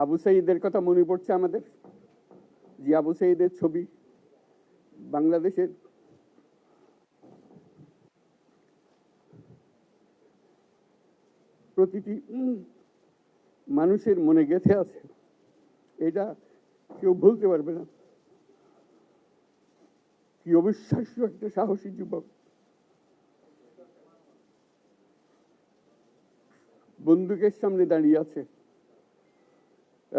আবু সাইদের কথা মনে পড়ছে আমাদের? যে আবু সাইদের ছবি বাংলাদেশের। প্রতিটি মানুষের মনে গেঁথে আছে। এটা কেউ ভুলতে পারবে না। কি অবিশ্বাস্য একটা সাহসী যুবক। বন্দুকের সামনে দাঁড়িয়ে আছে।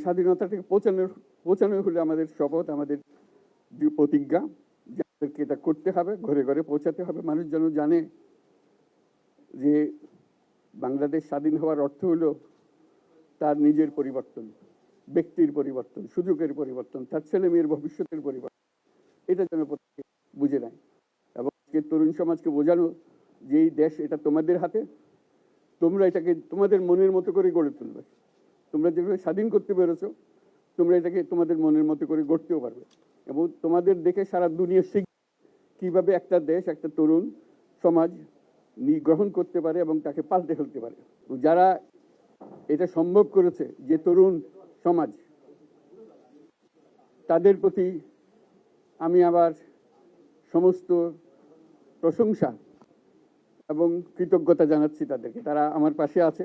স্বাধীনতাটাকে পৌঁছানোর, পৌঁছানো হলে আমাদের শপথ, আমাদের প্রতিজ্ঞা, যে আমাদেরকে এটা করতে হবে, ঘরে ঘরে পৌঁছাতে হবে। মানুষ যেন জানে যে বাংলাদেশ স্বাধীন হওয়ার অর্থ হলো তার নিজের পরিবর্তন, ব্যক্তির পরিবর্তন, সুযোগের পরিবর্তন, তার ছেলে মেয়ের ভবিষ্যতের পরিবর্তন। এটা যেন প্রত্যেকে বুঝে নেয়। এবং আজকের তরুণ সমাজকে বোঝানো যে এই দেশ এটা তোমাদের হাতে, তোমরা এটাকে তোমাদের মনের মতো করে গড়ে তুলবে। তোমরা যেভাবে স্বাধীন করতে পেরেছ, তোমরা এটাকে তোমাদের মনের মতো করে গড়তেও পারবে। এবং তোমাদের দেখে সারা দুনিয়া শিখ কীভাবে একটা দেশ, একটা তরুণ সমাজ গ্রহণ করতে পারে এবং তাকে পাল্টে ফেলতে পারে। যারা এটা সম্ভব করেছে, যে তরুণ সমাজ, তাদের প্রতি আমি আবার সমস্ত প্রশংসা এবং কৃতজ্ঞতা জানাচ্ছি তাদেরকে। তারা আমার পাশে আছে।